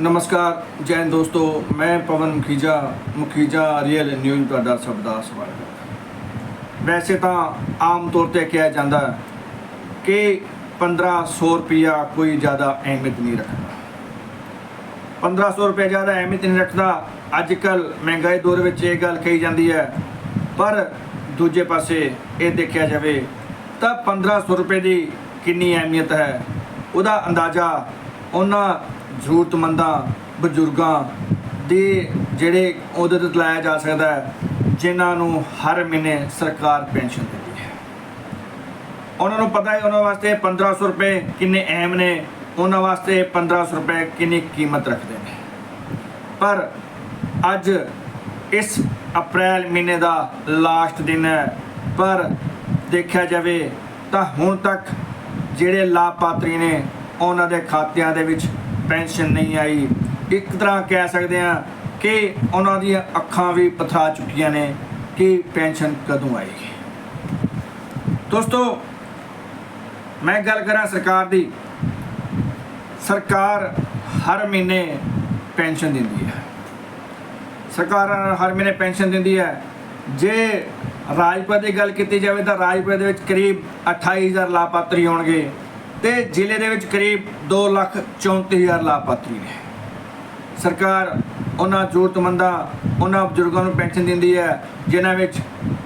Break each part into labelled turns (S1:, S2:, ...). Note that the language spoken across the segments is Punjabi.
S1: ਨਮਸਕਾਰ ਜੈਨ ਦੋਸਤੋ। ਮੈਂ ਪਵਨ ਮੁਖੀਜਾ ਮੁਖੀਜਾ ਰੀਅਲ ਨਿਊਜ਼ ਤੁਹਾਡਾ ਸਭ ਦਾ ਸਵਾਗਤ ਹੈ। ਵੈਸੇ ਤਾਂ ਆਮ ਤੌਰ ਤੇ ਕਿਹਾ ਜਾਂਦਾ ਹੈ ਕਿ 1500 ਰੁਪਿਆ ਕੋਈ ਜ਼ਿਆਦਾ ਅਹਿਮੀਅਤ ਨਹੀਂ ਰੱਖਦਾ। 1500 ਰੁਪਏ ਜ਼ਿਆਦਾ ਅਹਿਮੀਅਤ ਨਹੀਂ ਰੱਖਦਾ ਅੱਜ ਕੱਲ ਮਹਿੰਗਾਈ ਦੌਰ ਵਿੱਚ ਇਹ ਗੱਲ ਕਹੀ ਜਾਂਦੀ ਹੈ। ਪਰ ਦੂਜੇ ਪਾਸੇ ਇਹ ਦੇਖਿਆ ਜਾਵੇ ਤਾਂ 1500 ਰੁਪਏ ਦੀ ਕਿੰਨੀ ਅਹਿਮੀਅਤ ਹੈ, ਉਹਦਾ ਅੰਦਾਜ਼ਾ ਉਹਨਾਂ ਜ਼ਰੂਰਤਮੰਦਾਂ, ਬਜ਼ੁਰਗਾਂ ਦੇ ਜਿਹੜੇ ਉਹਦੇ ਤੇ ਲਾਇਆ ਜਾ ਸਕਦਾ ਹੈ, ਜਿਨ੍ਹਾਂ ਨੂੰ ਹਰ ਮਹੀਨੇ ਸਰਕਾਰ ਪੈਨਸ਼ਨ ਦਿੰਦੀ ਹੈ। ਉਹਨਾਂ ਨੂੰ ਪਤਾ ਹੈ, ਉਹਨਾਂ ਵਾਸਤੇ 1500 ਰੁਪਏ ਕਿੰਨੇ ਅਹਿਮ ਨੇ, ਉਹਨਾਂ ਵਾਸਤੇ 1500 ਰੁਪਏ ਕਿੰਨੀ ਕੀਮਤ ਰੱਖਦੇ ਨੇ। ਪਰ ਅੱਜ ਇਸ ਅਪ੍ਰੈਲ ਮਹੀਨੇ ਦਾ ਲਾਸਟ ਦਿਨ ਹੈ, ਪਰ ਦੇਖਿਆ ਜਾਵੇ ਤਾਂ ਹੁਣ ਤੱਕ ਜਿਹੜੇ ਲਾਭਪਾਤਰੀ ਨੇ, ਉਹਨਾਂ ਦੇ ਖਾਤਿਆਂ ਦੇ ਵਿੱਚ ਪੈਨਸ਼ਨ ਨਹੀਂ ਆਈ। ਇੱਕ ਤਰ੍ਹਾਂ ਕਹਿ ਸਕਦੇ ਹਾਂ ਕਿ ਉਹਨਾਂ ਦੀਆਂ ਅੱਖਾਂ ਵੀ ਪਥਰਾ ਚੁੱਕੀਆਂ ਨੇ ਕਿ ਪੈਨਸ਼ਨ ਕਦੋਂ ਆਏਗੀ। ਦੋਸਤੋ, ਮੈਂ ਗੱਲ ਕਰਾਂ ਸਰਕਾਰ ਦੀ। ਸਰਕਾਰ ਹਰ ਮਹੀਨੇ ਪੈਨਸ਼ਨ ਦਿੰਦੀ ਹੈ। ਸਰਕਾਰ ਹਰ ਮਹੀਨੇ ਪੈਨਸ਼ਨ ਦਿੰਦੀ ਹੈ। ਜੇ ਰਾਜਪੁਰ ਦੀ ਗੱਲ ਕੀਤੀ ਜਾਵੇ ਤਾਂ ਰਾਜਪੁਰ ਦੇ ਵਿੱਚ ਕਰੀਬ 28000 ਲਾਭਪਾਤਰੀ ਹੋਣਗੇ। ਤੇ ਜ਼ਿਲ੍ਹੇ ਦੇ ਵਿੱਚ ਕਰੀਬ 234000 ਲਾਭਪਾਤਰੀ ਨੇ। ਸਰਕਾਰ ਉਹਨਾਂ ਜ਼ਰੂਰਤਮੰਦਾਂ, ਉਹਨਾਂ ਬਜ਼ੁਰਗਾਂ ਨੂੰ ਪੈਨਸ਼ਨ ਦਿੰਦੀ ਹੈ, ਜਿਨ੍ਹਾਂ ਵਿੱਚ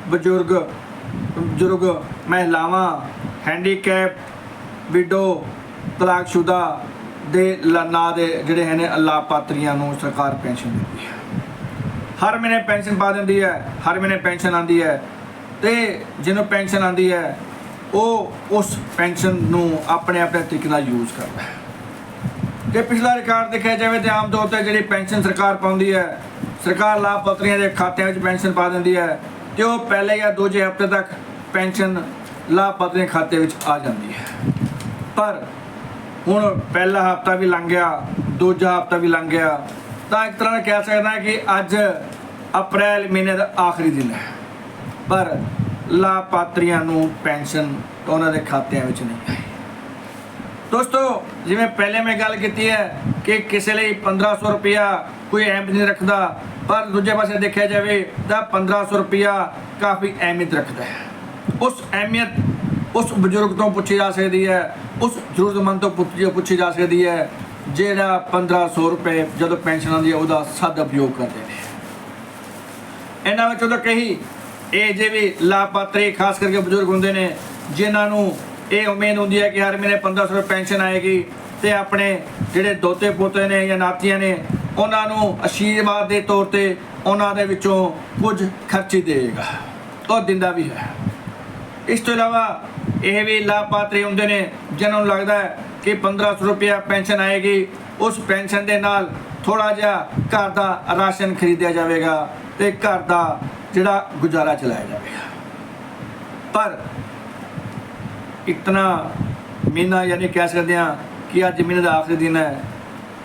S1: ਬਜ਼ੁਰਗ ਬਜ਼ੁਰਗ ਮਹਿਲਾਵਾਂ ਹੈਂਡੀਕੈਪ ਵਿਡੋ ਤਲਾਕਸ਼ੁਦਾ ਦੇ ਲ- ਨਾਂ ਦੇ ਜਿਹੜੇ ਹੈ ਲਾਭਪਾਤਰੀਆਂ ਨੂੰ ਸਰਕਾਰ ਪੈਨਸ਼ਨ ਦਿੰਦੀ ਹੈ। ਹਰ ਮਹੀਨੇ ਪੈਨਸ਼ਨ ਪਾ ਦਿੰਦੀ ਹੈ, ਹਰ ਮਹੀਨੇ ਪੈਨਸ਼ਨ ਆਂਦੀ ਹੈ ਤੇ ਜਿਹਨੂੰ ਪੈਨਸ਼ਨ ਆਂਦੀ ਹੈ ਉਹ ਉਸ ਪੈਨਸ਼ਨ ਨੂੰ ਆਪਣੇ ਆਪਣੇ ਤਰੀਕੇ ਨਾਲ ਯੂਜ਼ ਕਰਦਾ ਹੈ। ਜੇ ਪਿਛਲਾ ਰਿਕਾਰਡ ਦੇਖਿਆ ਜਾਵੇ ਤੇ ਆਮ ਤੌਰ ਤੇ ਜਿਹੜੀ ਪੈਨਸ਼ਨ ਸਰਕਾਰ ਪਾਉਂਦੀ ਹੈ, ਸਰਕਾਰ ਲਾਭਪਾਤਰੀਆਂ ਦੇ ਖਾਤਿਆਂ ਵਿੱਚ ਪੈਨਸ਼ਨ ਪਾ ਦਿੰਦੀ ਹੈ ਤੇ ਉਹ ਪਹਿਲੇ ਜਾਂ ਦੂਜੇ ਹਫ਼ਤੇ ਤੱਕ ਪੈਨਸ਼ਨ ਲਾਭਪਾਤਰੀਆਂ ਖਾਤੇ ਵਿੱਚ ਆ ਜਾਂਦੀ ਹੈ। ਪਰ ਹੁਣ ਪਹਿਲਾ ਹਫਤਾ ਵੀ ਲੰਘ ਗਿਆ, ਦੂਜਾ ਹਫਤਾ ਵੀ ਲੰਘ ਗਿਆ, ਤਾਂ ਇੱਕ ਤਰ੍ਹਾਂ ਕਹਿ ਸਕਦਾ ਕਿ ਅੱਜ ਅਪ੍ਰੈਲ ਮਹੀਨੇ ਦਾ ਆਖਰੀ ਦਿਨ ਹੈ। ਪਰ ਲਾਭਪਾਤਰੀਆਂ ਨੂੰ ਪੈਨਸ਼ਨ ਉਹਨਾਂ ਦੇ ਖਾਤਿਆਂ ਵਿੱਚ ਨਹੀਂ ਦੋਸਤੋ, ਜਿਵੇਂ ਪਹਿਲੇ ਮੈਂ ਗੱਲ ਕੀਤੀ ਹੈ ਕਿ ਕਿਸੇ ਲਈ 1500 ਰੁਪਇਆ ਕੋਈ ਅਹਿਮੀਅਤ ਨਹੀਂ ਰੱਖਦਾ, ਪਰ ਦੂਜੇ ਪਾਸੇ ਦੇਖਿਆ ਜਾਵੇ ਤਾਂ 1500 ਰੁਪਇਆ ਕਾਫੀ ਅਹਿਮੀਅਤ ਰੱਖਦਾ ਹੈ। ਉਸ ਅਹਿਮੀਅਤ ਉਸ ਬਜ਼ੁਰਗ ਤੋਂ ਪੁੱਛੀ ਜਾ ਸਕਦੀ ਹੈ, ਉਸ ਜ਼ਰੂਰਤਮੰਦ ਤੋਂ ਪੁੱਛੀ ਪੁੱਛੀ ਜਾ ਸਕਦੀ ਹੈ, ਜਿਹੜਾ 1500 ਰੁਪਏ ਜਦੋਂ ਪੈਨਸ਼ਨ ਆਉਂਦੀ ਹੈ ਉਹਦਾ ਸਦ ਉਪਯੋਗ ਕਰਦੇ ਨੇ। ਇਹਨਾਂ ਵਿੱਚੋਂ ਤਾਂ ਕਹੀ ਇਹ ਜੇ ਵੀ ਲਾਭਪਾਤਰੀ, ਖਾਸ ਕਰਕੇ ਬਜ਼ੁਰਗ ਹੁੰਦੇ ਨੇ, ਜਿਨ੍ਹਾਂ ਨੂੰ ਇਹ ਉਮੀਦ ਹੁੰਦੀ ਹੈ ਕਿ ਹਰ ਮਹੀਨੇ 1500 ਰੁਪਏ ਪੈਨਸ਼ਨ ਆਏਗੀ ਤੇ ਆਪਣੇ ਜਿਹੜੇ ਦੋਤੇ ਪੋਤੇ ਨੇ ਜਾਂ ਨਾਤੀਆਂ ਨੇ, ਉਹਨਾਂ ਨੂੰ ਅਸ਼ੀਰਵਾਦ ਦੇ ਤੌਰ ਤੇ ਉਹਨਾਂ ਦੇ ਵਿੱਚੋਂ ਕੁਝ ਖਰਚੀ ਦੇਗਾ ਉਹ ਦਿੰਦਾ ਵੀ ਹੈ। ਇਸ ਤੋਂ ਇਲਾਵਾ ਇਹ ਵੀ ਲਾਭਪਾਤਰੀ ਹੁੰਦੇ ਨੇ, ਜਿਨ੍ਹਾਂ ਨੂੰ ਲੱਗਦਾ ਹੈ ਕਿ 1500 ਰੁਪਏ ਪੈਨਸ਼ਨ ਆਏਗੀ, ਉਸ ਪੈਨਸ਼ਨ ਦੇ ਨਾਲ ਥੋੜਾ ਜਿਹਾ ਘਰ ਦਾ ਰਾਸ਼ਨ ਖਰੀਦਿਆ ਜਾਵੇਗਾ ਤੇ ਘਰ ਦਾ ਜਿਹੜਾ ਗੁਜ਼ਾਰਾ ਚਲਾਇਆ ਜਾਵੇਗਾ ਪਰ ਇਤਨਾ ਮਹੀਨਾ ਯਾਨੀ ਕਹਿ ਸਕਦੇ ਹਾਂ ਕਿ ਅੱਜ ਮਹੀਨੇ ਦਾ ਆਖਰੀ ਦਿਨ ਹੈ,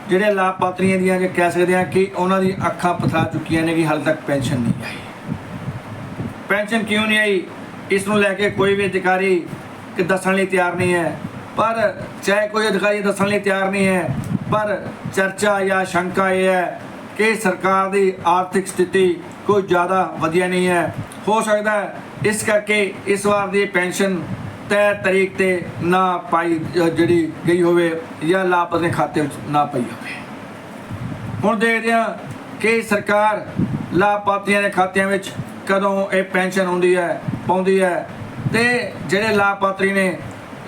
S1: ਜਿਹੜੇ ਲਾਭਪਾਤਰੀਆਂ ਦੀਆਂ ਜੇ ਕਹਿ ਸਕਦੇ ਹਾਂ ਕਿ ਉਹਨਾਂ ਦੀ ਅੱਖਾਂ ਪਥਰਾ ਚੁੱਕੀਆਂ ਨੇ ਕਿ ਹਾਲੇ ਤੱਕ ਪੈਨਸ਼ਨ ਨਹੀਂ ਆਈ। ਪੈਨਸ਼ਨ ਕਿਉਂ ਨਹੀਂ ਆਈ? ਇਸ ਨੂੰ ਲੈ ਕੇ ਕੋਈ ਵੀ ਅਧਿਕਾਰੀ ਕਿ ਦੱਸਣ ਲਈ ਤਿਆਰ ਨਹੀਂ ਹੈ। ਪਰ ਚਾਹੇ ਕੋਈ ਅਧਿਕਾਰੀ ਦੱਸਣ ਲਈ ਤਿਆਰ ਨਹੀਂ ਹੈ, ਪਰ ਚਰਚਾ ਜਾਂ ਸ਼ੰਕਾ ਇਹ ਹੈ ਕਿ ਸਰਕਾਰ ਦੀ ਆਰਥਿਕ ਸਥਿਤੀ ਕੋਈ ਜ਼ਿਆਦਾ ਵਧੀਆ ਨਹੀਂ ਹੈ। ਹੋ ਸਕਦਾ ਇਸ ਕਰਕੇ ਇਸ ਵਾਰ ਦੀ ਪੈਨਸ਼ਨ ਤੈਅ ਤਰੀਕ ਤੇ ਨਾ ਪਾਈ ਜਿਹੜੀ ਗਈ ਹੋਵੇ ਜਾਂ ਲਾਭਪਾਤਰੀ ਖਾਤੇ ਵਿੱਚ ਨਾ ਪਈ ਹੋਵੇ। ਹੁਣ ਦੇਖਦੇ ਹਾਂ ਕਿ ਸਰਕਾਰ ਲਾਭਪਾਤਰੀਆਂ ਦੇ ਖਾਤਿਆਂ ਵਿੱਚ ਕਦੋਂ ਇਹ ਪੈਨਸ਼ਨ ਆਉਂਦੀ ਹੈ, ਪਾਉਂਦੀ ਹੈ ਤੇ ਜਿਹੜੇ ਲਾਭਪਾਤਰੀ ਨੇ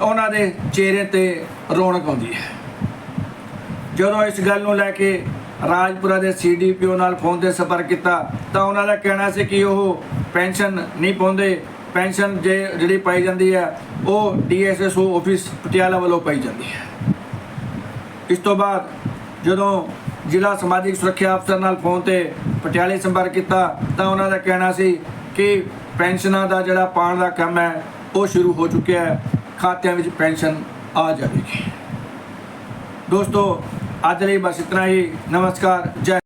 S1: ਉਹਨਾਂ ਦੇ ਚਿਹਰੇ ਤੇ ਰੌਣਕ ਆਉਂਦੀ ਹੈ। ਜਦੋਂ ਇਸ ਗੱਲ ਨੂੰ ਲੈ ਕੇ ਰਾਜਪੁਰਾ ਦੇ ਸੀਡੀਪੀਓ ਨਾਲ ਫੋਨ ਤੇ ਸੰਪਰਕ ਕੀਤਾ ਤਾਂ ਉਹਨਾਂ ਦਾ ਕਹਿਣਾ ਸੀ ਕਿ ਉਹ ਪੈਨਸ਼ਨ ਨਹੀਂ ਪਾਉਂਦੇ। ਪੈਨਸ਼ਨ ਜੇ ਜਿਹੜੀ ਪਾਈ ਜਾਂਦੀ ਹੈ, ਉਹ ਡੀਐਸਐਸਓ ਆਫਿਸ ਪਟਿਆਲਾ ਵੱਲੋਂ ਪਾਈ ਜਾਂਦੀ ਹੈ। ਇਸ ਤੋਂ ਬਾਅਦ ਜਦੋਂ ਜ਼ਿਲ੍ਹਾ ਸਮਾਜਿਕ ਸੁਰੱਖਿਆ ਅਫਸਰ ਨਾਲ ਫੋਨ ਤੇ ਪਟਿਆਲੇ ਸੰਪਰਕ ਕੀਤਾ ਤਾਂ ਉਹਨਾਂ ਦਾ ਕਹਿਣਾ ਸੀ ਕਿ ਪੈਨਸ਼ਨਾਂ ਦਾ ਜਿਹੜਾ ਪਾਉਣ ਦਾ ਕੰਮ ਹੈ, ਉਹ ਸ਼ੁਰੂ ਹੋ ਚੁੱਕਿਆ ਹੈ। ਖਾਤਿਆਂ ਵਿੱਚ ਪੈਨਸ਼ਨ ਆ ਜਾਵੇਗੀ। ਦੋਸਤੋ ਅੱਜ ਲਈ ਬਸ ਇਤਨਾ ਹੀ। ਨਮਸਕਾਰ ਜੈ